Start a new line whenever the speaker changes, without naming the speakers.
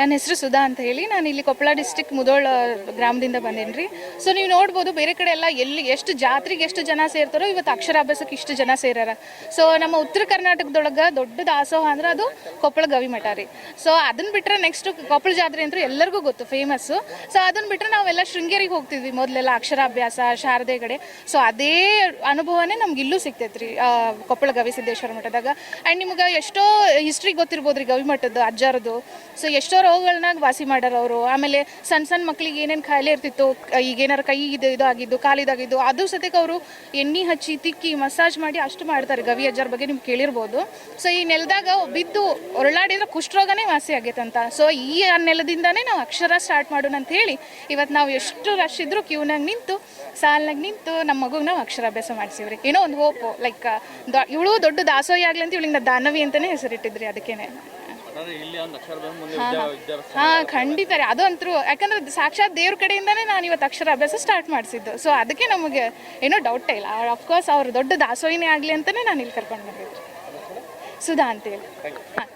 ನನ್ನ ಹೆಸರು ಸುಧಾ ಅಂತ ಹೇಳಿ ನಾನು ಇಲ್ಲಿ ಕೊಪ್ಪಳ ಡಿಸ್ಟಿಕ್ ಮುದೋಳ ಗ್ರಾಮದಿಂದ ಬಂದೇನಿ ರೀ. ಸೊ ನೀವು ನೋಡ್ಬೋದು ಬೇರೆ ಕಡೆ ಎಲ್ಲ ಎಲ್ಲಿ ಎಷ್ಟು ಜಾತ್ರೆಗೆ ಎಷ್ಟು ಜನ ಸೇರ್ತಾರೋ ಇವತ್ತು ಅಕ್ಷರಾಭ್ಯಾಸಕ್ಕೆ ಇಷ್ಟು ಜನ ಸೇರ್ಯಾರ ಸೊ ನಮ್ಮ ಉತ್ತರ ಕರ್ನಾಟಕದೊಳಗೆ ದೊಡ್ಡ ದಾಸೋಹ ಅಂದ್ರೆ ಅದು ಕೊಪ್ಪಳ ಗವಿಮಠ ರೀ. ಸೊ ಅದನ್ನ ಬಿಟ್ಟರೆ ನೆಕ್ಸ್ಟ್ ಕೊಪ್ಪಳ ಜಾತ್ರೆ ಅಂದ್ರೆ ಎಲ್ಲರಿಗೂ ಗೊತ್ತು ಫೇಮಸ್ಸು ಸೊ ಅದನ್ನ ಬಿಟ್ಟರೆ ನಾವೆಲ್ಲ ಶೃಂಗೇರಿಗೆ ಹೋಗ್ತಿದ್ವಿ ಮೊದಲೆಲ್ಲ ಅಕ್ಷರಾಭ್ಯಾಸ, ಶಾರದೆ ಕಡೆ ಸೊ ಅದೇ ಅನುಭವನೇ ನಮ್ಗೆ ಇಲ್ಲೂ ಸಿಗ್ತೈತೆ ರೀ ಕೊಪ್ಪಳ ಗವಿಸಿದ್ದೇಶ್ವರ ಮಠದಾಗ. ಆ್ಯಂಡ್ ನಿಮ್ಗೆ ಎಷ್ಟೋ ಹಿಸ್ಟ್ರಿ ಗೊತ್ತಿರ್ಬೋದು ರೀ ಗವಿಮಠದ್ದು ಅಜ್ಜಾರದು ಸೊ ಎಷ್ಟೋ ರೋಗಗಳನ್ನ ವಾಸಿ ಮಾಡ್ಯಾರ ಅವರು. ಆಮೇಲೆ ಸಣ್ಣ ಸಣ್ಣ ಮಕ್ಳಿಗೆ ಏನೇನು ಖಾಯಿಲೆ ಇರ್ತಿತ್ತು, ಕ- ಈಗ ಏನಾರು ಕೈ ಇದು ಇದಾಗಿದ್ದು ಕಾಲಿದಾಗಿದ್ದು ಅದು ಸದ್ಯಕ್ಕೆ ಅವರು ಎಣ್ಣೆ ಹಚ್ಚಿ, ತಿಕ್ಕಿ, ಮಸಾಜ್ ಮಾಡಿ ಅಷ್ಟು ಮಾಡ್ತಾರೆ ಗವಿ ಅಜ್ಜರ ಬಗ್ಗೆ ನಿಮ್ಗೆ ಕೇಳಿರ್ಬೋದು. ಸೊ ಈ ನೆಲದಾಗ ಬಿದ್ದು ಒರಳಾಡಿದ್ರೆ ಕುಷ್ಠರೋಗನೇ ವಾಸಿ ಆಗೈತೆ ಅಂತ. ಸೊ ಈ ನೆಲದಿಂದಾನೇ ನಾವು ಅಕ್ಷರ ಸ್ಟಾರ್ಟ್ ಮಾಡೋಣ ಅಂತ ಹೇಳಿ ಇವತ್ತು ನಾವು ಎಷ್ಟು ರಶ್ ಇದ್ರು ಕ್ಯೂನಾಗ ನಿಂತು, ಸಾಲ್ನಾಗ ನಿಂತು ನಮ್ಮ ಮಗುಗೆ ನಾವು ಅಕ್ಷರಾಭ್ಯಾಸ ಮಾಡಿಸಿವ್ರಿ. ಏನೋ ಒಂದು ಹೋಪು ಲೈಕ್ ಇವಳು ದೊಡ್ಡ ದಾಸೋಹಿ ಆಗ್ಲಿ ಅಂತ ಇವಳಿಗೆ ದಾನವಿ ಅಂತಲೇ ಹೆಸರಿಟ್ಟಿದ್ರಿ ಅದಕ್ಕೇನೆ. ಹಾ ಖಂಡಿತ ರೀ ಅದು ಅಂತರೂ ಯಾಕಂದ್ರೆ ಸಾಕ್ಷಾತ್ ದೇವ್ರ ಕಡೆಯಿಂದಾನೇ ನಾನು ಇವತ್ತು ಅಕ್ಷರ ಅಭ್ಯಾಸ ಸ್ಟಾರ್ಟ್ ಮಾಡಿಸಿದ್ದು. ಸೊ ಅದಕ್ಕೆ ನಮಗೆ ಏನೋ ಡೌಟೇ ಇಲ್ಲ. ಅಫ್ಕೋರ್ಸ್ ಅವ್ರ ದೊಡ್ಡ ದಾಸೋಹಿನೇ ಆಗಲಿ ಅಂತಲೇ ನಾನು ಇಲ್ಲಿ ಕರ್ಕೊಂಡು ಬಂದಿದ್ದೆ. ಸುಧಾ ಅಂತೇಳಿ ಹಾಂ.